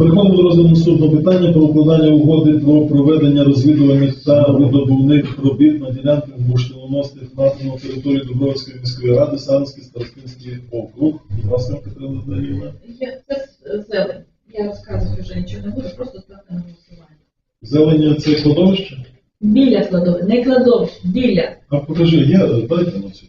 Переходимо до розгляду наступного питання про укладання угоди про проведення розвідувальних та видобувних робіт на ділянках бурштиноносних на території Дубровської міської ради, Савинський Старостинський округ. Будь ласка, Катерина Данилівна. Я, це зелень. Я розказувати вже нічого не буду, просто ставте на голосування. Зелення це кладовище? Біля кладовища, не кладовище, біля. А покажи, я дайте на цю.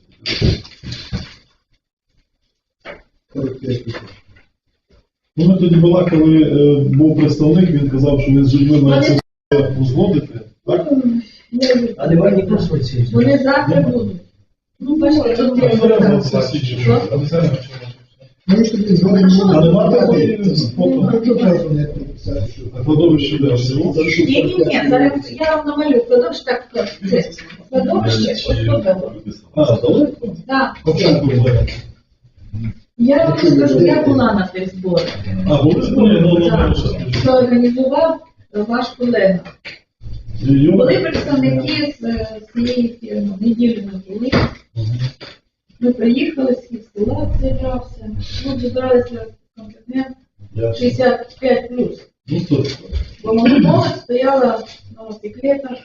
Ну, ми тоді балакали, е, був представник, він казав, що він з людьми має це узгодити. Так? Не- А немає ні конструкції. Вони завтра будуть. Ну, бачите, тут зараз це всі чи що? Тому що ти згоден А нема такої фото? Що треба не підписати, що А кладовище де? Ні, ні, ні, зараз я вам намалю. Кладовище так, це кладовище, ось тут було. А, далеко? Так, Початку буде. Я вам скажу, я була на тих зборах. А, були збори? Ну, ну, Так, ну, що організував е, ваш колега. Були представники з е, з цієї фірми, неділю не були. Ми приїхали, схід села зібрався, ну, зібралися континент Я- 65 плюс. Ну, Бо молодь стояла на мотоциклетах.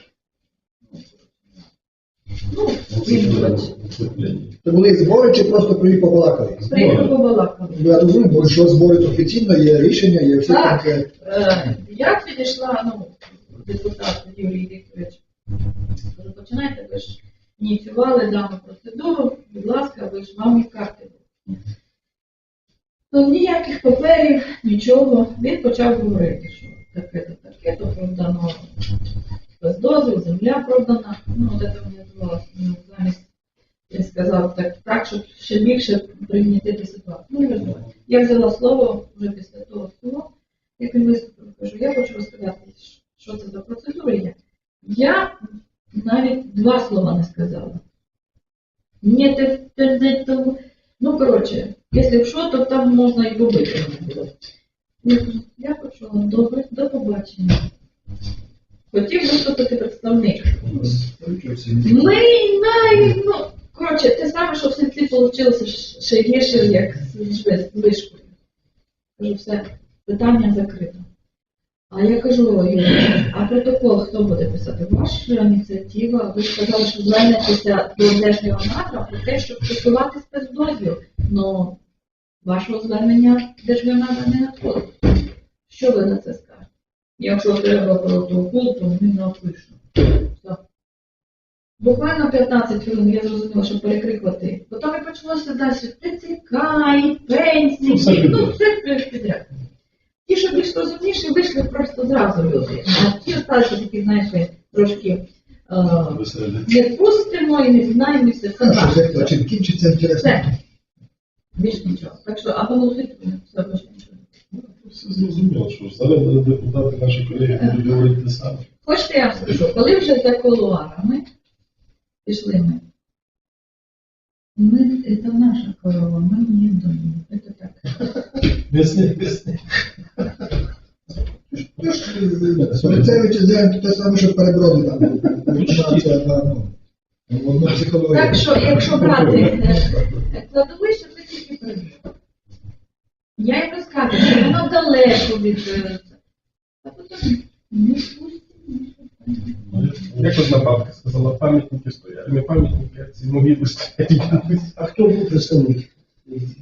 Відбувач. Це були збори чи просто приїхав побалакали? Приїхали побалакали. Ну, Я розумію, бо що збори то офіційно, є рішення, є всі Так, конкретні. е, я підійшла, ну, депутат Юрій Вікторович. Кажу, починайте, ви ж ініціювали дану процедуру, будь ласка, ви ж вам і карти. Ну, ніяких паперів, нічого. Він почав говорити, що таке-то, таке-то продано без дозвіл, земля продана. Ну, от це сказав так, так, щоб ще більше пригнітити ситуацію. Ну, не. Я взяла слово вже після того всього, як він виступив, кажу, я хочу розказати, що це за процедура є. Я навіть два слова не сказала. Ні, ти, ти, ти, ти, ну, коротше, якщо що, то там можна і побити мене було. Я почула, добре, до побачення. Хотів виступити представник. Ми навіть, ну, коротше, те саме, що в сенці вийшло ще гірше, як з вишкою. Кажу, все, питання закрито. А я кажу, а протокол хто буде писати? Ваша ініціатива, ви сказали, що звернетеся до Держгеонадра про те, щоб скасувати спецдозвіл. Ну, вашого звернення Держгеонадра не надходить. Що ви на це скажете? Якщо треба протокол, то ми напишемо. Буквально 15 хвилин я зрозуміла, що перекрикувати. Потім і почалося далі ТЦК, і пенсії, Ну, все ну підряд. все підряд. Ті, що більш розумніші, вийшли просто зразу люди. А ті осталися такі, знаєш, трошки е, Веселі. відпустимо і не знаємо, і все. Що чим кінчиться інтересно? Все. Більш нічого. Так що, або голосуйте, все більш нічого. Все зрозуміло, що зараз депутати, наші колеги будуть говорити те саме. Хочете, я вам скажу, коли вже за колуарами пішли ми. Ми, це наша корова, ми не думаємо. Це так. М'ясні, м'ясні. Ну ж, те саме, що переброди там. Ну. Так що, якщо брати е, кладовище, то тільки прибіг. Я їм розказую, що воно далеко від. е, А потім не пустимо. Як одна бабка сказала, пам'ятники стоять. Не пам'ятники, а ці могили стоять. А хто був представник?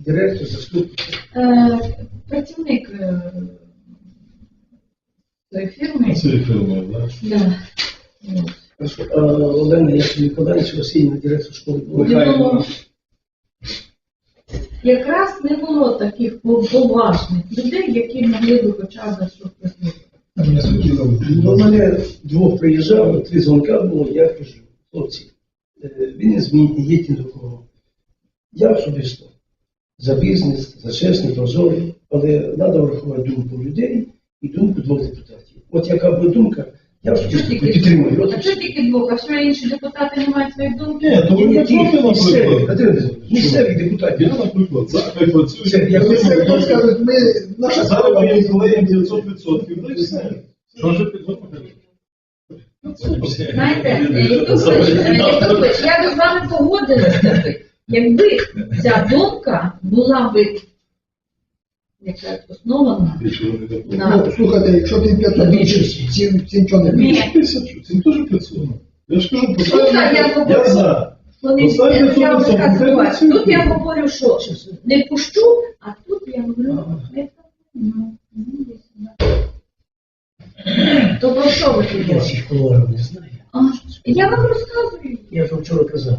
Директор, заступник? Е, Працівник е, цієї фірми. Цієї фірми, так? Прошу, а, Олена Ясені Николаївич, Васильівна, директор школи. Михайлівна. Якраз не було таких поважних людей, які могли би хоча б щось прислухати. Суддів. До мене двох приїжджав, три дзвонка було, я кажу, хлопці, він не змініть, не їдьте до кого. Я особисто за бізнес, за чесний, прозорий, але треба врахувати думку людей і думку двох депутатів. От яка була думка, я особисто підтримую. От А що тільки двох? А що інші депутати не мають своїх думки? Ні, то ви не проти, наприклад. Місцеві депутати. Я, наприклад, за хай працюю. Це я Якщо хто скажуть, ми, наша Зараз моїм колегам 500%, ну і все. Що ж підготовити? Знаєте, е, е, я з вами погодилася якби ця думка була би яка основана на Ну, слухайте, якщо ти 500 На більше, більшості. цим, цим чого не більше? Тисячу, цим теж працює. Я ж кажу, поставлю, говорю- я за. Тут Тут я говорю, що не пущу, а тут я говорю, це, то про що ви Я говорите? кулуарів не знаю. Я вам розказую. Я ж вчора казав.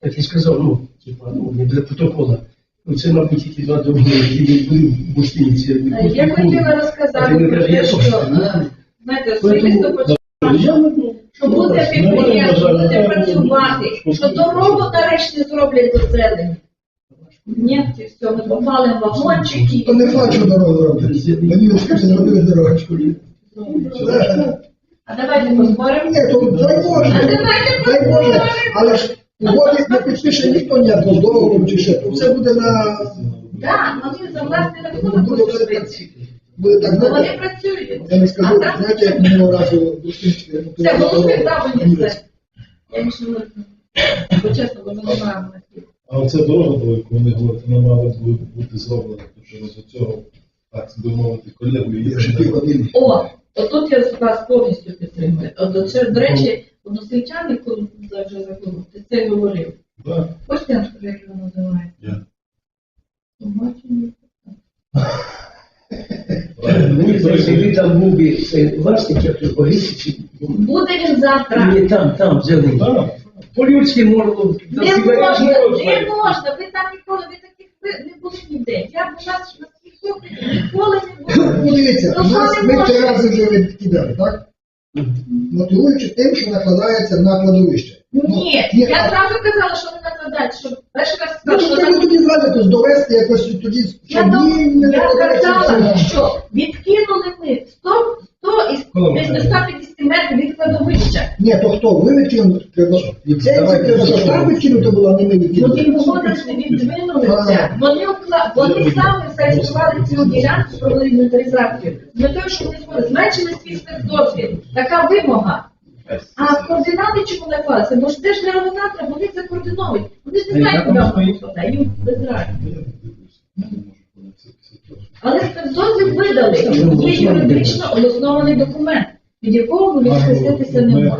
Так і сказав, ну, типа, ну, не для протокола. Ну, це, мабуть, тільки два які були в Буштиніці. Е, Я хотіла розказати те, я що, знаєте, особисто хочу не був. що буде підприємство, буде працювати, що дорогу нарешті зроблять до зелені. Ні, все, ми попалимо вагончики. То не факт, що дорогу роблять. Мені ось зробили дорогочку. А давайте то дай А Боже. Але ж угоди не підпише ніхто ніякого договору чи ще. Все буде на... Так, вони за власний рахунок Буде будуть робити. Буде так, Ну, Вони працюють. я не скажу, А так, знаєте, як минулого разу в ну, Це дорога. так, мені це. Я не знаю. Бо чесно, бо ми не маємо на. А оця дорога, про яку вони говорять, вона мала бу- бути зроблена, тому що з цього, так би мовити, колегу її Якщо не півгодини. О, отут я вас повністю підтримую. От, до, це, до речі, односельчани, коли вже забув, ти це говорив. Так, Хочете, я скажу, як його називають? я. Побачення. Ну, якби там був би власник, як його Борисі, чи... Буде він завтра. Ні, там, там, зелений. Так. По-людськи можна. Не можна, не можна, ви там ніколи, ви таких ви не були ніде. Я б у на всіх ніколи не була. Ну, дивіться, Ну, нас що не ми три можна? рази вже відкидали, так? Мотивуючи тим, що накладається на кладовище. Ні, ні, я а- зразу казала, що не накладати, що перший раз Ну, сказала, то що треба так. довести якось тоді, Я, щоб ні, не я накладається казала, все. що відкинули ми 100, 100 із між 150 метрів від кладовища. Ні, то хто? Ви відкинули? Треба, ліцензія треба, що там відкинути була, а не ми Ну, відкинули. ті погодилися, віддвинулися. Вони, вкла- вони самі зареєстрували цю ділянку, провели інвентаризацію. З метою, щоб вони змогли зменшили свій спецдозвіл. Така вимога. А координати чому не клалися? Бо ж теж реалізатора, вони це координують. Вони ж не знають, куди вони попадають. Їм без разниці. Але спецдозвіл видали. Є юридично обоснований документ, від якого ми відхреститися не Ми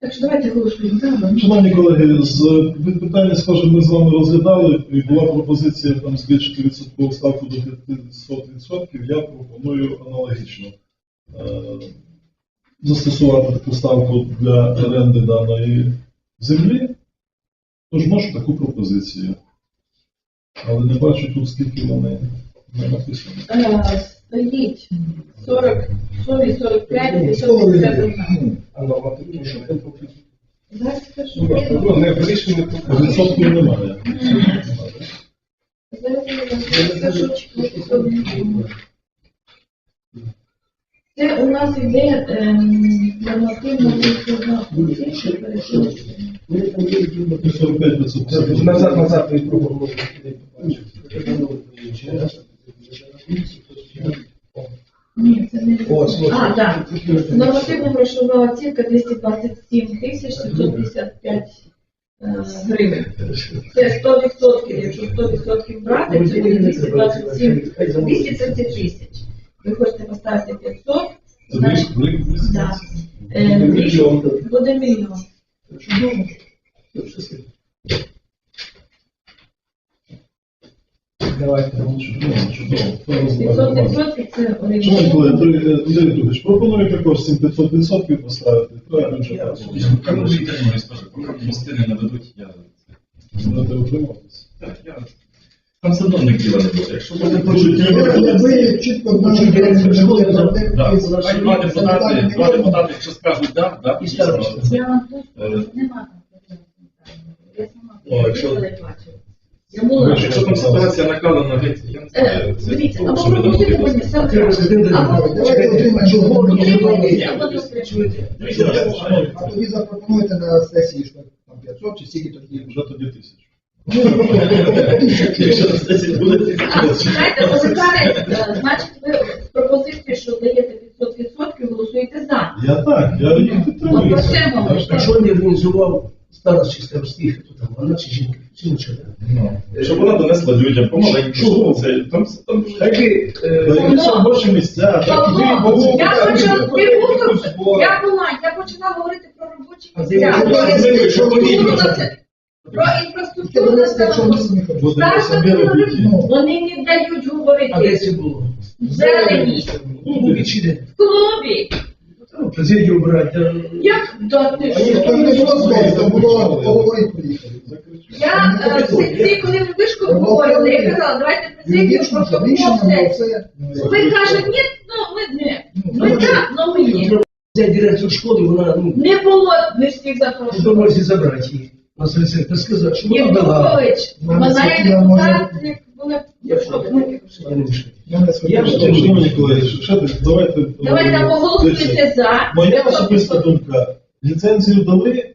так? Що давайте голосуємо. Шановні колеги, з від питання, схоже, ми з вами розглядали, і була пропозиція там збільшити відсоткову ставку до 500%. Я пропоную аналогічно е, застосувати таку ставку для оренди даної землі. Тож можу таку пропозицію. Але не бачу тут, скільки вони не написано. Е, Стоїть 40, 40, 45, Ну, 551. А нормативно, що там прописано? Зараз скажу. Ну, не в Відсотків немає. Зараз я скажу, чекайте. Це у нас іде ем, нормативно вихідна оцінка, перейшла. Вони там є відділення. 45%. назад, назад ви пробували. Ні, це не. А, так. Нормативна грошова оцінка 227 тисяч 755 е, гривень. Це 100%, якщо 100% брати, це буде 227, 230 тисяч. Ви хочете поставити 500, Це значить, да. Е, Мільйон. буде мільйон. Давайте. Чудово, чудово. 500% це Шановні колеги, орієнтовно. Андрій Андрій Анатолійович, пропоную також цим 500% поставити. Треба бюджет. Там вже підтримую, скажу, поки мости не нададуть, я... Будете утримуватися. Так, я... Там все одно не діла не буде. Якщо буде Ви- Ви чітко знали, що Хай два депутати, два депутати, що скажуть да, да, І Е, сама якщо-. Якщо там ситуація накалена, геть, я не Е, знаю. Дивіться, або мені сам. Або утримуйтеся. А тоді запропонуйте на сесії, що там 500 чи скільки тоді. Вже тоді тисячу. Якщо сесії буде А, е, значить, ви пропозиції, що даєте 500%, голосуєте за. Я так, я їх Ну, підтримую. про це мова. А що не організував старост чи старостих, хто там вона чи жінка, чи нічого. Ну, Щоб вона донесла людям. Чого? це- Там, там Так і, е, Даються робочі місця, так і Ну, я так, почала. Я була, я почала говорити про робочі А місця, де про ви ви робите? Про Ти інфраструктуру Буде Староста Ну. вони не дають а де це було? Зелені. Ну. В клубі. Ну, Президію брати. Як да ти А ніхто що? не розмовляє, то було поговорити приїхали. Я е, в секції, коли ви вишку обговорювали, я казала, давайте президію рішення все. Ви кажете, ні, ну ми не. Ми так, ну ми ні. Це директор школи, вона, ну, Не було не всіх в запрошували. дорозі забрати її. На рецепт сказати, що вона дала. Євгенович, Вона вона. Я Шановні колеги, ще десь, давайте. Давайте е, поголосуйте за. Моя особиста думка. Ліцензію дали,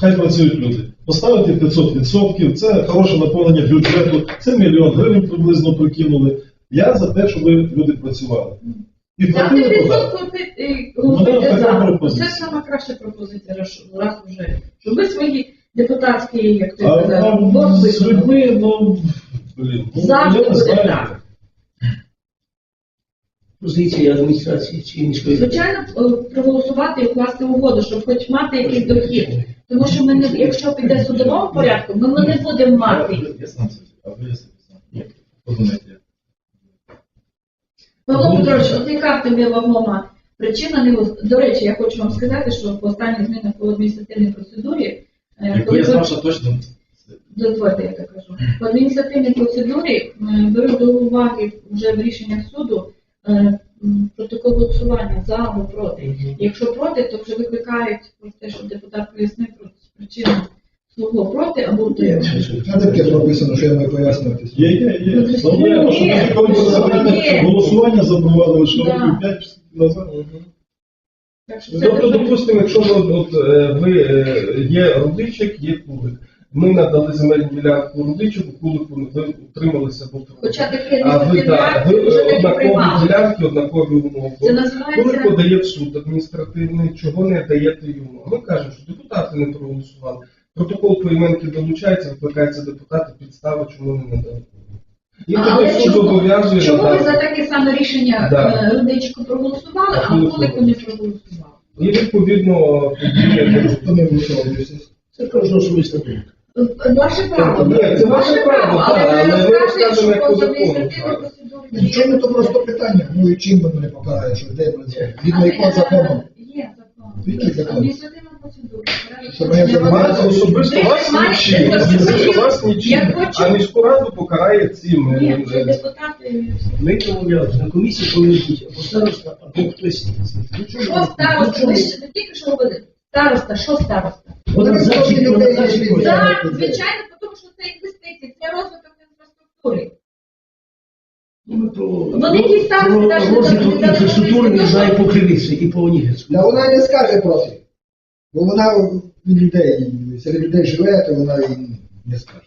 хай працюють люди. Поставити 500%, це хороше наповнення бюджету, це мільйон гривень приблизно прикинули. Я за те, щоб люди працювали. Відсотку голосуйте за. Це сама краща пропозиція, раз раз вже. Щоб ви свої депутатські, як ти казав, борси з людьми, ну, блін, ну, Завжди я не буде знаю. так. Позиція адміністрації чи міської ради. Звичайно, е, проголосувати і укласти угоду, щоб хоч мати якийсь дохід. Тому що ми не, якщо піде судовому порядку, ми, ми не будемо мати. Я сам це, а ви я собі сам. Ні, подумайте. Павло Петрович, от в тебе причина не До речі, я хочу вам сказати, що по останніх змінах по адміністративній процедурі, е, Якби я знав, що точно? Дозвольте, я так кажу, по адміністративній процедурі е, беру до уваги вже в рішеннях суду е, протокол голосування за або проти. Якщо проти, то вже викликають про те, що депутат пояснив про причину свого проти або утримання. А таке прописано, що я маю пояснювати? Є, є, є. Ну, Ну, є. що тоді, коли голосування запровадили, що років 5 назад. Тобто, допустимо, якщо ви, от, е, ви е, є родичик, є кулик. Ми надали земельну ділянку родичику, кулику ви утрималися бо Хоча таке А ви ви однакові ділянки, однакові умови. Це називається подає в суд адміністративний, чого не даєте йому? Ми кажемо, що депутати не проголосували. Протокол поіменки долучається, викликається депутати, підстави, чому не надали. І А, але тоді суд чому- зобов'язує Чому ви надати. за таке саме рішення Да. е, родичку проголосували, а Кулику. кулику не проголосували? І відповідно тоді Хто не висловлюється? Це кожна особиста думка. Е, Ваше право. Ні, це ваше право, але ви розказуєте, що як по закону, так. Ну, чому то просто питання? Ну і чим воно не покарає, що де ми це? Згідно якого закону? Є закон. Який закон? Адміністративна процедура. Що моя Вас особисто вас нічим, особисто вас нічим, а міську раду покарає цим. Ні, е, це е, депутати. Ми домовлялися, на комісії повинен бути або староста, або хтось. Що староста? Ви ж тільки що говорили. Староста, що староста? Вона за людей. Так, звичайно, тому що це інвестиції, це розвиток інфраструктури. Ну, навіть не розвиток інфраструктури не знає по Кривиці і по Онігівську. Та вона не скаже проти. Бо вона від людей, серед людей живе, то вона і не скаже.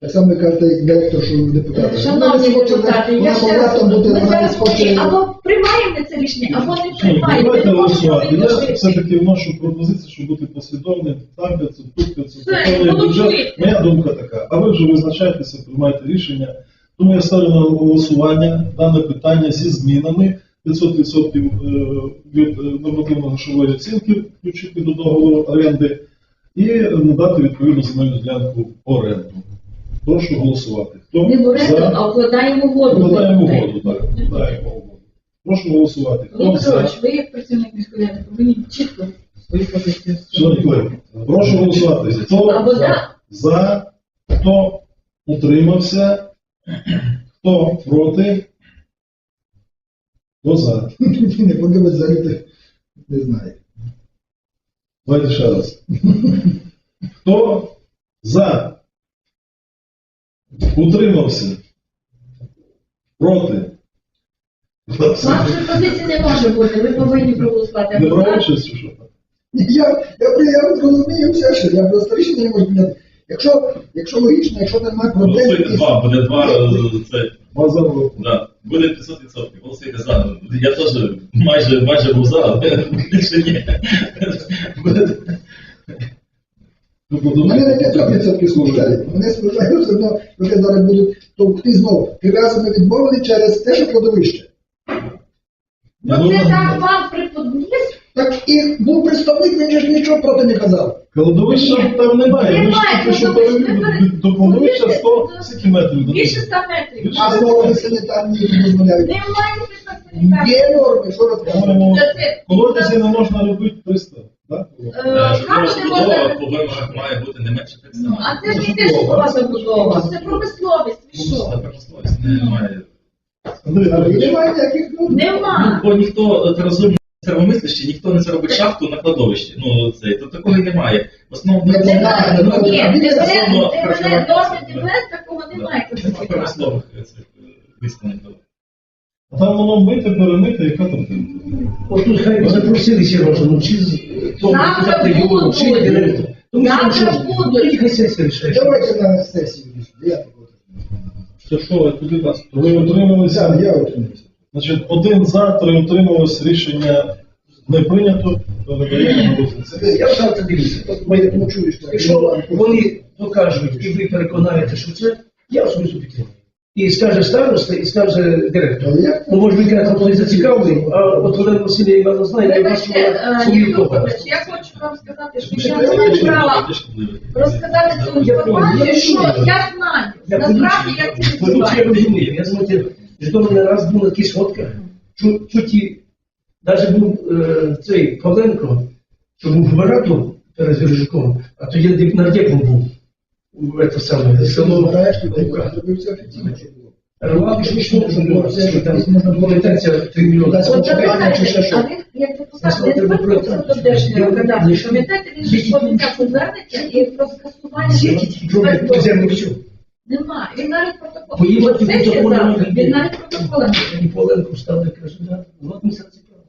Так само, як кажете, як директор, що депутати. Шановні депутати, я ще раз ми зараз або приймаємо це рішення, або не приймаємо. Давайте голосувати. Я все-таки вношу пропозицію, щоб бути послідовним. Там 500, тут 500. Все, бюджет. Моя думка така. А ви вже визначаєтеся, приймайте рішення. Тому я ставлю на голосування дане питання зі змінами. 500% е, від е, нормативно-грошової оцінки включити до договору оренди і надати відповідну земельну ділянку оренду. Прошу голосувати. Хто Не в оренду, за? а вкладаємо угоду. Вкладаємо угоду, так. Вкладаємо угоду. Прошу голосувати. Хто Володимир за? Петрович, ви як працівник міської ради повинні чітко свої позиції. Шановні колеги, прошу голосувати. Хто за, за. за, хто утримався, хто проти, хто за. Не подивиться заліти, не знає. Давайте ще раз. Хто за? Утримався. Проти. Хто за? Вашої позиції не може бути, ви повинні проголосувати. Не брав участь чи що? Я, я, я розумію все, що я просто рішення не можу прийняти. Якщо, якщо логічно, якщо немає проблем, Голосуйте два, буде два, е, це, руку. да, буде 500%. Голосуйте за. Я теж майже, майже був за, але більше ні. Буде Тобто, Вони не 500% служать. Вони служать все одно, вони зараз будуть товкти знов. Прив'язано відмовили через те, що кладовище. Ну це так вам приподніс. Так і був представник, він ж нічого проти не казав. Кладовища там немає. Ми ж тільки що кладовища перевірили, до кладовища 100 Кладовища- скільки метрів до Більше того? 100 метрів. А знову санітарні не дозволяють. Немає. Є норми, що розказують. По-моєму, Це- це- колодязі не можна робити 300, так? Е, не Будова можна. по вимогах має бути не менше Ну, 300 а це ж не те, що була забудова. Це промисловість. Ви що? немає. Андрій, Андрій, немає ніяких норм. Нема. Ну, бо ніхто це розумний сервомислящий, ніхто не зробить шахту на кладовищі. Ну це то такого немає. Ну, ну, проживання. досить без такого немає. промислових е, е, висновків. а там воно мити, перемити, яка там От тут хай запросили Сережу, ну чи з Завтра будуть. чи директор. Тому що Завтра будуть. сесія рішає. Давайте на сесію. Я такого. Це що, туди вас? Ви утрималися? Сам я отримався. Значить, один за, три утрималось, рішення не прийнято, передаємо на розгляд сесії. Я завтра дивлюся. От моє тому чую, що Якщо вони покажуть і ви переконаєте, що це, я особисто підтримую. І скаже староста, і скаже директор. Як? Ну, може, він каже, хто зацікавлений, а от Олена Василія Івановна знає, я бачу, вона е, свою я хочу вам сказати, що я не я маю права розказати цю Я інформацію, що я знаю. Насправді як це Ну, тут я відбувається. Розумію. Я знаєте, Житомир не раз був на таких сходках, що, що ті, навіть був е, цей Павленко, що був губернатором перед Віржуком, а то я нардепом був у це саме село Лука. це було. Рвали, що що, що було, Це що там можна було- документація 3 мільйони. От почекайте, чи ще що? а він, як депутат, Наскільки не звернувся до так, Пам'ятаєте, він же Які- пообіцяв звернення і про скасування. Все. Нема. Він навіть протокол. Їм От ті протоколи завтра, не Він навіть протокола не І і каже, да, от ми серце право.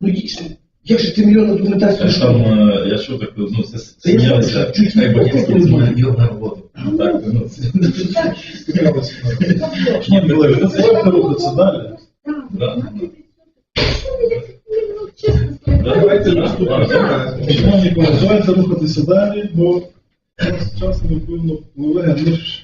Ну дійсно, як же 3 мільйони документації? Це ж там, е, я що так, ну це Це я сміялися, знаю, чуть хай не Богінський попробуй. його на роботу. Так, ну, це- Ні, колеги, дозвольте рухатися далі. Да. Що ви, як ну, сказати? Давайте наступне. Шановні колеги, давайте рухатися далі, бо у нас час не впливно впливає, ми ж